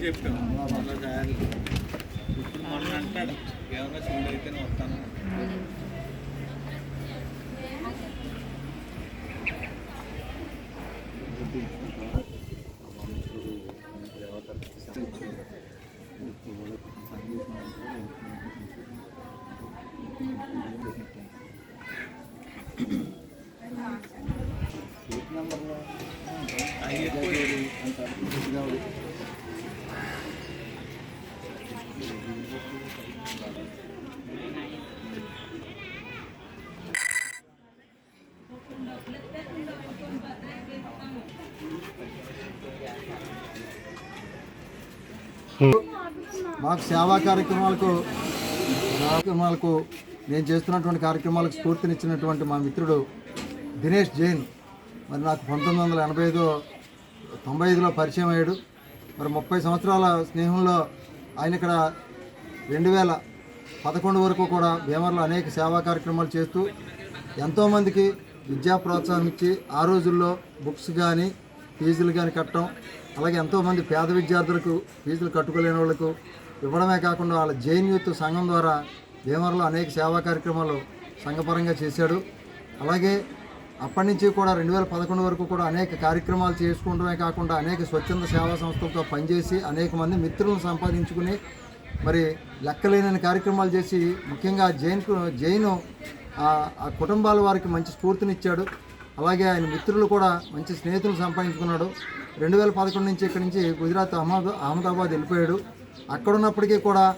చెప్పాను. అలా చేయాలి ఇప్పుడు మొన్న అంటాడు ఏమన్నా చూడు అయితేనే వస్తాను మాకు సేవా కార్యక్రమాలకు కార్యక్రమాలకు నేను చేస్తున్నటువంటి కార్యక్రమాలకు స్ఫూర్తినిచ్చినటువంటి మా మిత్రుడు దినేష్ జైన్. మరి నాకు పంతొమ్మిది వందల ఎనభై ఐదు తొంభై ఐదులో పరిచయం అయ్యాడు. మరి ముప్పై సంవత్సరాల స్నేహంలో ఆయన ఇక్కడ రెండు వేల పదకొండు వరకు కూడా భీమవరంలో అనేక సేవా కార్యక్రమాలు చేస్తూ ఎంతోమందికి విద్యా ప్రోత్సాహం ఇచ్చి ఆ రోజుల్లో బుక్స్ కానీ ఫీజులు కానీ కట్టడం అలాగే ఎంతోమంది పేద విద్యార్థులకు ఫీజులు కట్టుకోలేని వాళ్ళకు ఇవ్వడమే కాకుండా వాళ్ళ జేఎన్యూత్ సంఘం ద్వారా భీమవరంలో అనేక సేవా కార్యక్రమాలు సంఘపరంగా చేశాడు. అలాగే అప్పటి నుంచి కూడా రెండు వేల పదకొండు వరకు కూడా అనేక కార్యక్రమాలు చేసుకోవడమే కాకుండా అనేక స్వచ్ఛంద సేవా సంస్థలతో పనిచేసి అనేక మంది మిత్రులను సంపాదించుకుని మరి లెక్కలేనని కార్యక్రమాలు చేసి ముఖ్యంగా జైన్ జైన్ ఆ- కుటుంబాల వారికి మంచి స్ఫూర్తినిచ్చాడు. అలాగే ఆయన మిత్రులు కూడా మంచి స్నేహితులు సంపాదించుకున్నాడు. రెండు వేల పదకొండు నుంచి ఇక్కడి నుంచి గుజరాత్ అహ్మద్ అహ్మదాబాద్ వెళ్ళిపోయాడు. అక్కడ ఉన్నప్పటికీ కూడా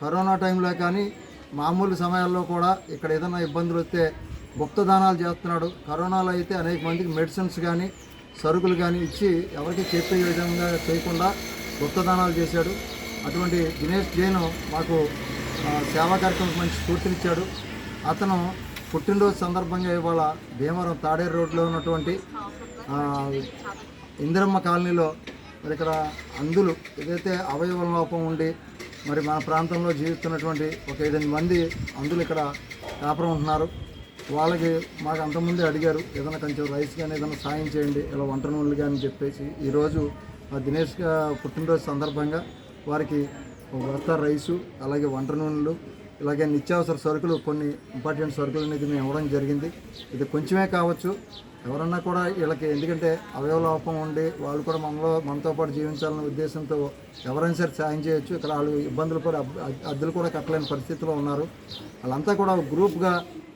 కరోనా టైంలో కానీ మామూలు సమయాల్లో కూడా ఇక్కడ ఏదైనా ఇబ్బందులు వస్తే గుప్తదానాలు చేస్తున్నాడు. కరోనాలో అయితే అనేక మందికి మెడిసిన్స్ కానీ సరుకులు కానీ ఇచ్చి ఎవరికి చెప్పే విధంగా చేయకుండా గుప్తదానాలు చేశాడు. అటువంటి దినేష్ జైన్ మాకు సేవా కార్యక్రమం మంచి స్ఫూర్తినిచ్చాడు. అతను పుట్టినరోజు సందర్భంగా ఇవాళ భీమవరం తాడేరు రోడ్లో ఉన్నటువంటి ఇందిరమ్మ కాలనీలో మరి ఇక్కడ అందులు ఏదైతే అవయవ లోపం ఉండి మరి మన ప్రాంతంలో జీవిస్తున్నటువంటి ఒక ఐదెనిమిది మంది అందులు ఇక్కడ కాపురం ఉంటున్నారు. వాళ్ళకి మాకు అంతకుముందే అడిగారు ఏదైనా కొంచెం రైస్ కానీ ఏదైనా సాయం చేయండి ఇలా వంట నూనెలు కానీ చెప్పేసి. ఈరోజు ఆ దినేష్ పుట్టినరోజు సందర్భంగా వారికి ఒక రైసు అలాగే వంట నూనెలు ఇలాగే నిత్యావసర సరుకులు కొన్ని ఇంపార్టెంట్ సరుకులు అనేది మేము ఇవ్వడం జరిగింది. ఇది కొంచెమే కావచ్చు. ఎవరన్నా కూడా వీళ్ళకి ఎందుకంటే అవయవ లోపం ఉండి వాళ్ళు కూడా మనలో మనతో పాటు జీవించాలనే ఉద్దేశంతో ఎవరైనా సరే సాయం చేయొచ్చు. ఇక్కడ వాళ్ళు ఇబ్బందులు కూడా అద్దెలు కూడా కట్టలేని పరిస్థితిలో ఉన్నారు. వాళ్ళంతా కూడా గ్రూప్గా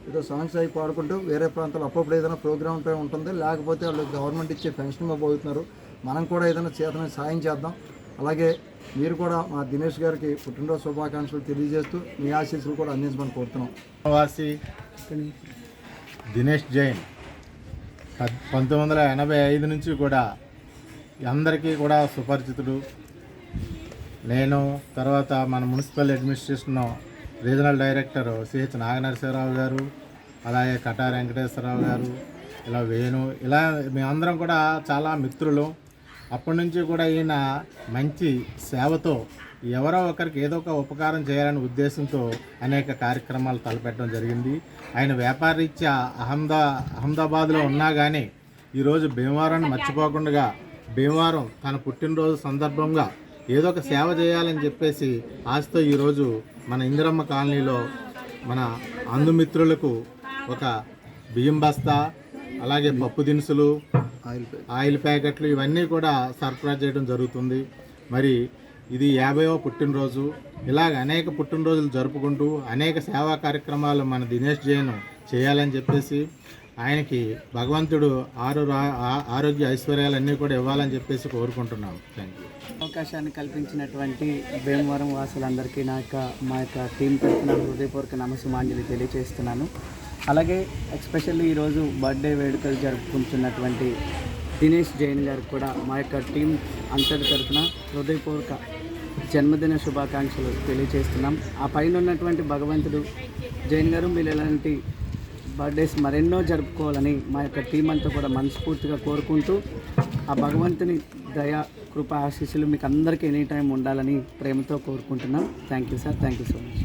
ఏదో సాంగ్స్ అవి పాడుకుంటూ వేరే ప్రాంతాలు అప్పుడప్పుడు ఏదైనా ప్రోగ్రామ్ పై ఉంటుంది. లేకపోతే వాళ్ళు గవర్నమెంట్ ఇచ్చే పెన్షన్ పోతున్నారు. మనం కూడా ఏదైనా చేతన సాయం చేద్దాం. అలాగే మీరు కూడా మా దినేష్ గారికి పుట్టినరోజు శుభాకాంక్షలు తెలియజేస్తూ మీ ఆశీస్సులు కూడా అందించమని కోరుతున్నాం. వాసి దినేష్ జైన్. పద్- పంతొమ్మిది వందల ఎనభై ఐదు నుంచి కూడా అందరికీ కూడా సుపరిచితుడు. నేను తర్వాత మన municipal administration regional director CH Naganarasimharao garu అలాగే కటా వెంకటేశ్వరరావు గారు ఇలా వేణు ఇలా మేమందరం కూడా చాలా మిత్రులు. అప్పటి నుంచి కూడా ఈయన మంచి సేవతో ఎవరో ఒకరికి ఏదో ఒక ఉపకారం చేయాలనే ఉద్దేశంతో అనేక కార్యక్రమాలు తలపెట్టడం జరిగింది. ఆయన వ్యాపారరీత్యా అహ్మదా అహ్మదాబాద్లో ఉన్నా కానీ ఈరోజు భీమవరాన్ని మర్చిపోకుండా భీమవరం తన పుట్టినరోజు సందర్భంగా ఏదో ఒక సేవ చేయాలని చెప్పేసి ఆశతో ఈరోజు మన ఇందిరమ్మ కాలనీలో మన అందుమిత్రులకు ఒక బియ్యం బస్తా అలాగే పప్పు దినుసులు ఆయిల్ ఆయిల్ ప్యాకెట్లు ఇవన్నీ కూడా సరఫరా చేయడం జరుగుతుంది. మరి ఇది యాభైవ పుట్టినరోజు. ఇలాగ అనేక పుట్టినరోజులు జరుపుకుంటూ అనేక సేవా కార్యక్రమాలు మన దినేష్ జైన్ చేయాలని చెప్పేసి ఆయనకి భగవంతుడు ఆరు ఆరోగ్య ఐశ్వర్యాలన్నీ కూడా ఇవ్వాలని చెప్పేసి కోరుకుంటున్నాం థ్యాంక్ యూ అవకాశాన్ని కల్పించినటువంటి భీమవరం వాసులందరికీ నా యొక్క మా యొక్క టీం తరఫున హృదయపూర్వక నమస్సుమాంజలి తెలియజేస్తున్నాను. అలాగే ఎక్స్పెషల్లీ ఈరోజు బర్త్డే వేడుకలు జరుపుకుంటున్నటువంటి దినేష్ జైన్ గారికి కూడా మా యొక్క టీం అంతటి తరఫున హృదయపూర్వక జన్మదిన శుభాకాంక్షలు తెలియజేస్తున్నాం. ఆ పైన ఉన్నటువంటి భగవంతుడు జైన్ గారు మీరు ఎలాంటి బర్త్డేస్ మరెన్నో జరుపుకోవాలని మా యొక్క టీం అంతా కూడా మనస్ఫూర్తిగా కోరుకుంటూ ఆ భగవంతుని దయ కృప ఆశీస్సులు మీకు అందరికీ ఎనీ టైం ఉండాలని ప్రేమతో కోరుకుంటున్నాం. Thank you sir thank you so much